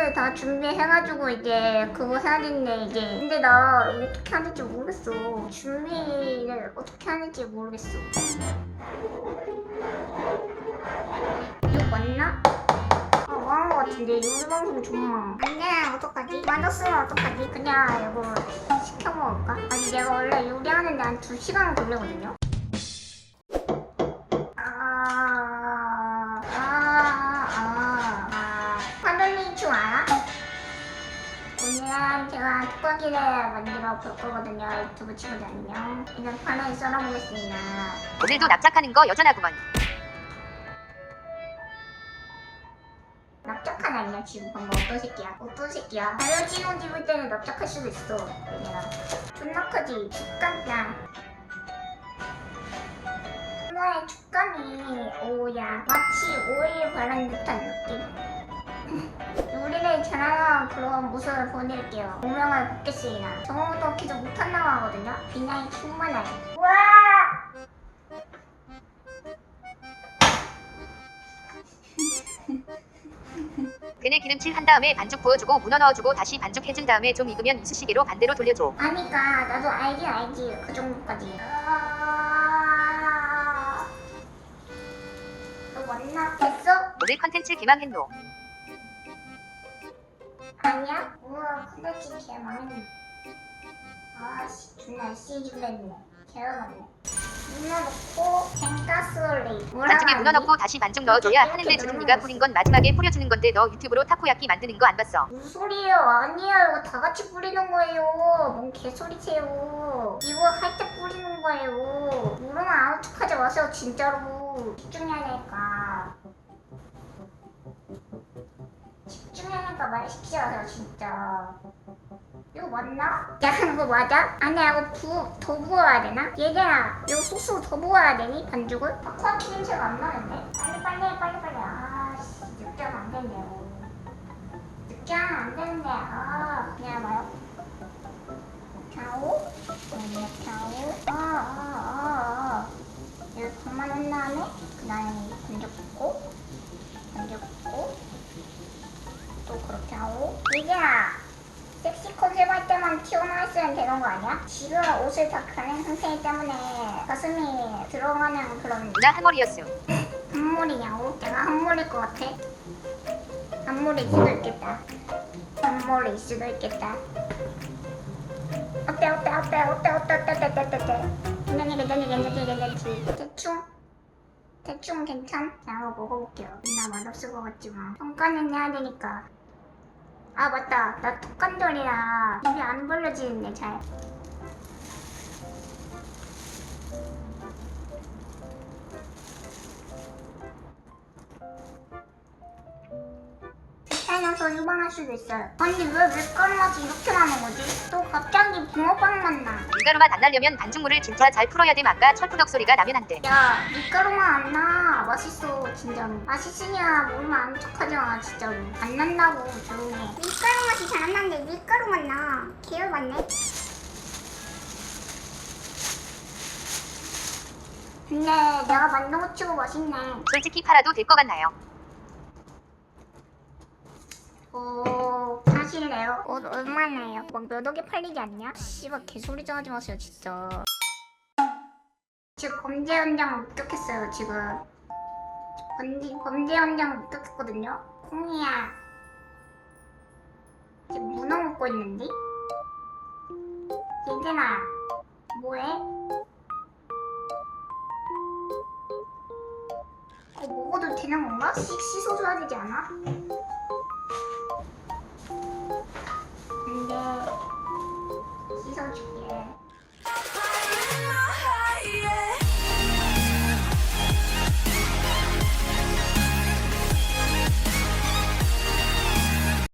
재료를 다 준비해가지고 이제 그거 해야 되는데 이제 근데 나 어떻게 하는지 모르겠어 준비를 어떻게 하는지 모르겠어 이거 맞나? 아 망한 것 같은데 요리 방송 좀만 안돼 어떡하지? 맞았으면 어떡하지? 그냥 이거 시켜 먹을까? 아니 내가 원래 요리하는데 한 2시간 걸리거든요 뚜껑이를 만들어 볼 거거든요. 유튜브 친구들 안녕. 이제 판을 썰어보겠습니다. 오늘도 납작하는 거 여전하구먼. 납작한 아니야 지금 방금 어떤 새끼야? 어떤 새끼야? 다이어지노 집을 때는 납작할 수도 있어. 얘들아. 존나 크지? 식감이야. 하나의 촉감이 오야 마치 오일 바른 듯한 느낌. 요리를 잘하는 그런 모습을 보내릴게요. 운명을 받겠습니다. 저번부터 계속 못한다고 하거든요. 비나이 충만해. 와! 그네 기름칠 한 다음에 반죽 부어주고 문어 넣어주고 다시 반죽 해준 다음에 좀 익으면 이쑤시개로 반대로 돌려줘. 아니까 나도 알긴 알지 그 정도까지. 아... 너 왔나? 됐어? 오늘 컨텐츠 개망했노. 아니야? 우와 컨텐츠 개 망했네. 아씨 존나 씨집했네. 개어갔네. 문어 넣고 갱가스 올리. 반죽에 문어 넣고 다시 반죽 넣어줘야 하는데 지금 네가 뿌린 건 마지막에 뿌려주는 건데 너 유튜브로 타코야끼 만드는 거 안 봤어? 무슨 소리예요? 아니에요. 이거 다 같이 뿌리는 거예요. 뭔 개소리세요. 이거 할 때 뿌리는 거예요. 모르면 아무 척하지 마세요. 진짜로. 집중해야 되니까. 집중해야 되니까 말 마세요. 진짜. 이거 맞나? 야 이거 맞아? 아니야 이거 부, 더 부어야 되나? 얘들아 이거 소스 더 부어야 되니? 반죽을? 아쿠아 냄새가 안 나는데? 빨리 빨리 빨리 빨리 아씨 늦게 하면 안 된대요 늦게 하면 안 되는데 아 그냥 봐요 좌우 네, 좌우 아아아 튀어나와 있으면 되는 거 아니야? 지금 옷을 다 가린 상태이기 때문에 가슴이 들어가는 그런 누나 한 머리였음. 한몰이냐고? 내가 한몰일 것 같아? 한몰일 수도 있겠다 한몰일 수도 있겠다 어때 어때 어때 어때 어때 어때 어때 어때 어때 괜찮니 괜찮니 괜찮니 괜찮지 대충 대충 괜찮? 자 한번 먹어볼게요 나 맛없을 것 같지만 평가는 해야 되니까 아 맞다. 나 톡간절이라 입이 안 벌려지는데 잘 살면서 유방할 수도 있어요 아니 왜 밀가루 맛이 이렇게 나는 거지? 또 갑자기 붕어빵 맛나 밀가루 맛 안 나려면 반죽물을 진짜 잘 풀어야 돼. 아까 철푸덕 소리가 나면 안 돼. 야 밀가루만 안 나. 맛있어 진짜로. 맛있으냐 모르면 안 척하지 마 진짜로. 안 난다고 조용히 해. 밀가루 맛이 잘 안 나는데 밀가루만 나. 계열 맞네. 근데 내가 만든 거 치고 맛있네. 솔직히 팔아도 될 것 같나요? 오 사실래요? 옷 얼마나요? 막 몇 억에 팔리지 않냐? 씨발 개소리 좀 하지 마세요 진짜. 지금 범죄 현장 목격했어요 지금. 범죄, 범죄 현장 목격했거든요. 콩이야. 지금 문어 먹고 있는데? 얘들아 뭐해? 어, 먹어도 되는 건가? 씩 씻어줘야 되지 않아?